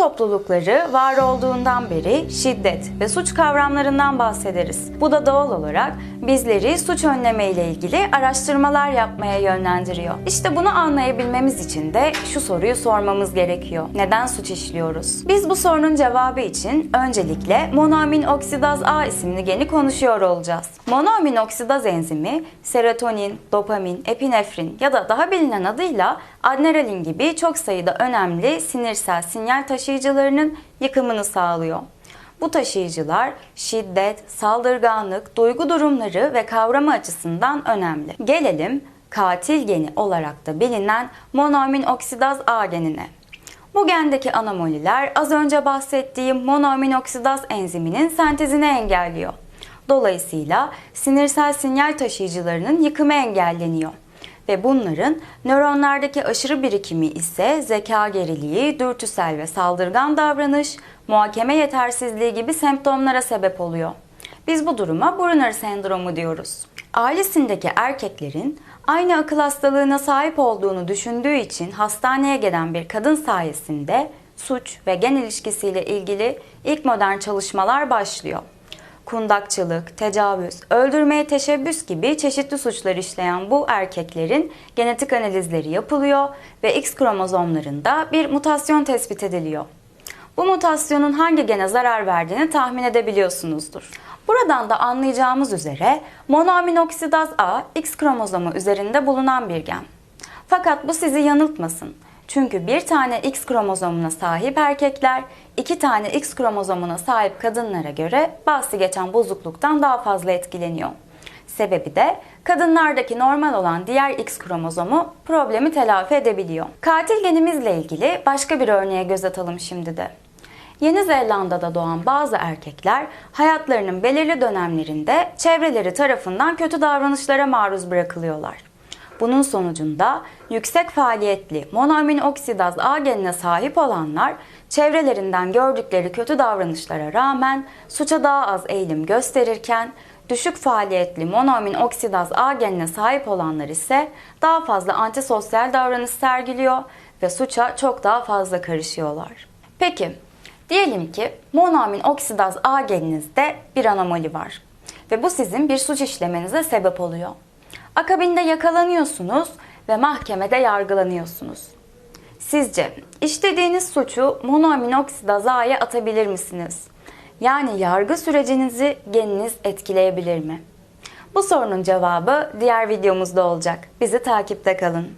toplulukları var olduğundan beri şiddet ve suç kavramlarından bahsederiz. Bu da doğal olarak bizleri suç önleme ile ilgili araştırmalar yapmaya yönlendiriyor. İşte bunu anlayabilmemiz için de şu soruyu sormamız gerekiyor. Neden suç işliyoruz? Biz bu sorunun cevabı için öncelikle monoamin oksidaz A isimli geni konuşuyor olacağız. Monoamin oksidaz enzimi serotonin, dopamin, epinefrin ya da daha bilinen adıyla adrenalin gibi çok sayıda önemli sinirsel sinyal taşıyıcılarının yıkımını sağlıyor. Bu taşıyıcılar şiddet, saldırganlık, duygu durumları ve kavramı açısından önemli. Gelelim katil geni olarak da bilinen monoamin oksidaz A genine. Bu gendeki anomaliler az önce bahsettiğim monoamin oksidaz enziminin sentezini engelliyor. Dolayısıyla sinirsel sinyal taşıyıcılarının yıkımı engelleniyor ve bunların nöronlardaki aşırı birikimi ise zeka geriliği, dürtüsel ve saldırgan davranış, muhakeme yetersizliği gibi semptomlara sebep oluyor. Biz bu duruma Brunner sendromu diyoruz. Ailesindeki erkeklerin aynı akıl hastalığına sahip olduğunu düşündüğü için hastaneye gelen bir kadın sayesinde suç ve gen ilişkisiyle ilgili ilk modern çalışmalar başlıyor kundakçılık, tecavüz, öldürmeye teşebbüs gibi çeşitli suçlar işleyen bu erkeklerin genetik analizleri yapılıyor ve X kromozomlarında bir mutasyon tespit ediliyor. Bu mutasyonun hangi gene zarar verdiğini tahmin edebiliyorsunuzdur. Buradan da anlayacağımız üzere monoaminoksidaz A X kromozomu üzerinde bulunan bir gen. Fakat bu sizi yanıltmasın. Çünkü bir tane X kromozomuna sahip erkekler, iki tane X kromozomuna sahip kadınlara göre bahsi geçen bozukluktan daha fazla etkileniyor. Sebebi de kadınlardaki normal olan diğer X kromozomu problemi telafi edebiliyor. Katil genimizle ilgili başka bir örneğe göz atalım şimdi de. Yeni Zelanda'da doğan bazı erkekler hayatlarının belirli dönemlerinde çevreleri tarafından kötü davranışlara maruz bırakılıyorlar. Bunun sonucunda yüksek faaliyetli monoamin oksidaz A genine sahip olanlar çevrelerinden gördükleri kötü davranışlara rağmen suça daha az eğilim gösterirken düşük faaliyetli monoamin oksidaz A genine sahip olanlar ise daha fazla antisosyal davranış sergiliyor ve suça çok daha fazla karışıyorlar. Peki, diyelim ki monoamin oksidaz A geninizde bir anomali var ve bu sizin bir suç işlemenize sebep oluyor. Akabinde yakalanıyorsunuz ve mahkemede yargılanıyorsunuz. Sizce işlediğiniz suçu monoaminoksidaz A'ya atabilir misiniz? Yani yargı sürecinizi geniniz etkileyebilir mi? Bu sorunun cevabı diğer videomuzda olacak. Bizi takipte kalın.